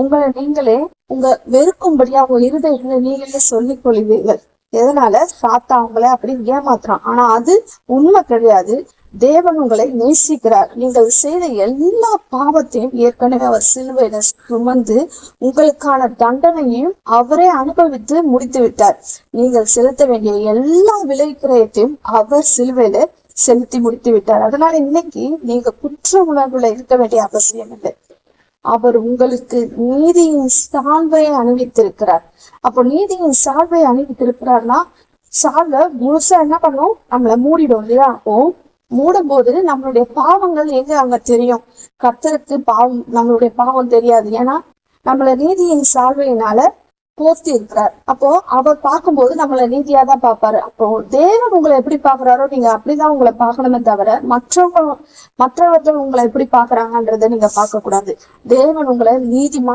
உங்களை நீங்களே உங்க வெறுக்கும்படியா உங்க இருதயங்களை நீங்களே சொல்லிக் கொள்வீர்கள். எதனால? சாத்தா உங்களை அப்படி ஏமாத்துறான். ஆனா அது உண்மை கிடையாது. தேவன் உங்களை நேசிக்கிறார். நீங்கள் செய்த எல்லா பாவத்தையும் ஏற்கனவே அவர் சிலுவையில சுமந்து உங்களுக்கான தண்டனையும் அவரே அனுபவித்து முடித்து விட்டார். நீங்கள் செலுத்த வேண்டிய எல்லா விலை கிரயத்தையும் அவர் சிலுவையில செலுத்தி முடித்து விட்டார். அதனால இன்னைக்கு நீங்க குற்ற உணர்வுல இருக்க வேண்டிய அவசியம் இல்லை. அவர் உங்களுக்கு நீதியின் சால்வை அணிவித்திருக்கிறார். அப்போ நீதியின் சால்வை அணிவித்திருக்கிறார்னா சால்வை முழுசா என்ன பண்ணும்? நம்மள மூடிடும் இல்லையா? அப்போ மூடும் போது நம்மளுடைய பாவங்கள் எங்க அங்க தெரியும்? கத்தருக்கு பாவம் நம்மளுடைய பாவம் தெரியாது. ஏன்னா நம்மள நீதியின் சால்வையினால போர்த்தி இருக்கிறார். அப்போ அவர் பார்க்கும்போது நம்மள நீதியா தான் பார்ப்பாரு. அப்போ தேவன் உங்களை எப்படி பாக்குறாரோ நீங்க அப்படிதான் உங்களை பார்க்கணுமே தவிர மற்றவங்க மற்றவர்கள் உங்களை எப்படி பாக்குறாங்கன்றத நீங்க பார்க்க கூடாது தேவன் உங்களை நீதிமா